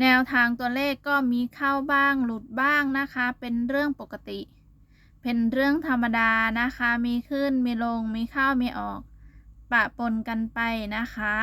แนวทางตัวเลขก็มีเข้าบ้างหลุดบ้างนะคะ เป็นเรื่องปกติ เป็นเรื่องธรรมดานะคะ มีขึ้นมีลงมีเข้ามีออก ปะปนกันไปนะคะ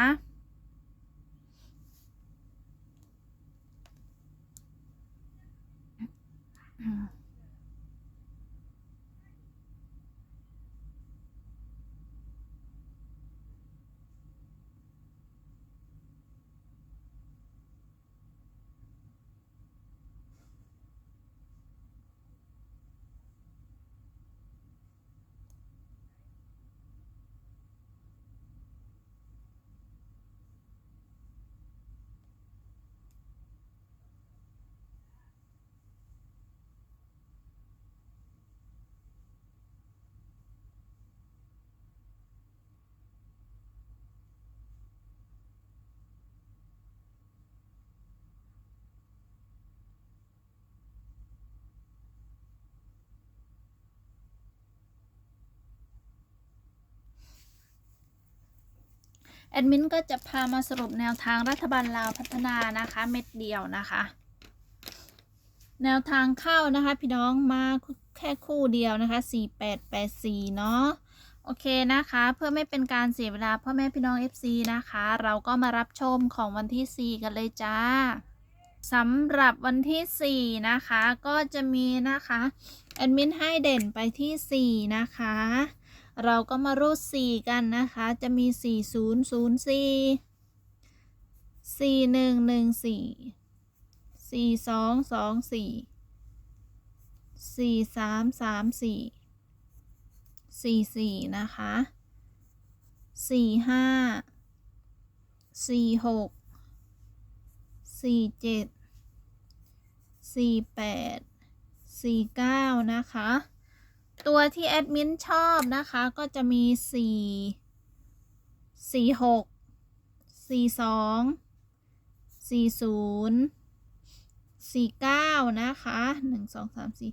แอดมินก็จะพามาสรุปแนวทางรัฐบาลลาวพัฒนานะคะ เม็ดเดียวนะคะ แนวทางเข้านะคะ พี่น้องมาแค่คู่เดียวนะคะ 4884 เนาะโอเคนะคะ เพื่อไม่เป็นการเสียเวลาพ่อแม่พี่น้อง FC นะคะ เราก็มารับชมของวันที่ 4 กันเลยจ้าสำหรับวันที่ 4 นะคะ ก็จะมีนะคะแอดมินให้เด่นไปที่ 4 นะคะ เราก็มารูด4กันนะคะ จะมี 4 0 0 4 4 1 1 4 4 2 2 4 4 3 3 4 4 4 นะคะ 4 5 4 6 4 7 4 8 4 9 นะคะ ตัวที่แอดมินชอบนะคะ ก็จะมีสี่สี่หกสี่สองสี่ศูนย์สี่เก้านะคะหนึ่งสองสามสี่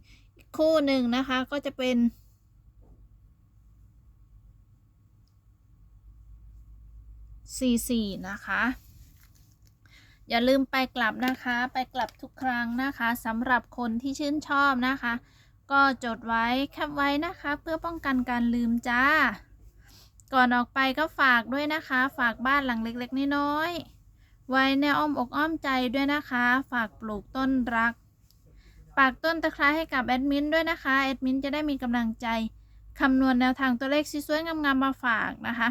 คู่หนึ่งนะคะก็จะเป็นสี่สี่นะคะ อย่าลืมไปกลับนะคะ ไปกลับทุกครั้งนะคะสำหรับคนที่ชื่นชอบนะคะ ก็จดไว้แคปไว้นะคะ เพื่อป้องกันการลืมจ้า ก่อนออกไปก็ฝากด้วยนะคะ ฝากบ้านหลังเล็กๆน้อยๆไว้ในอ้อมอกอ้อมใจด้วยนะคะ ฝากปลูกต้นรักปากต้นตะไคร้ให้กับแอดมินด้วยนะคะแอดมินจะได้มีกำลังใจคำนวณแนวทางตัวเลขสวยๆงามๆมาฝากนะคะ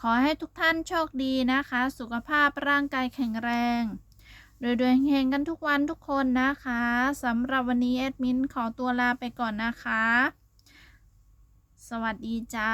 ขอให้ทุกท่านโชคดีนะคะ สุขภาพร่างกายแข็งแรง โดยโดยเฮงกันทุกวันทุกคนนะคะสำหรับวันนี้แอดมินขอตัวลาไปก่อนนะคะ สวัสดีจ้า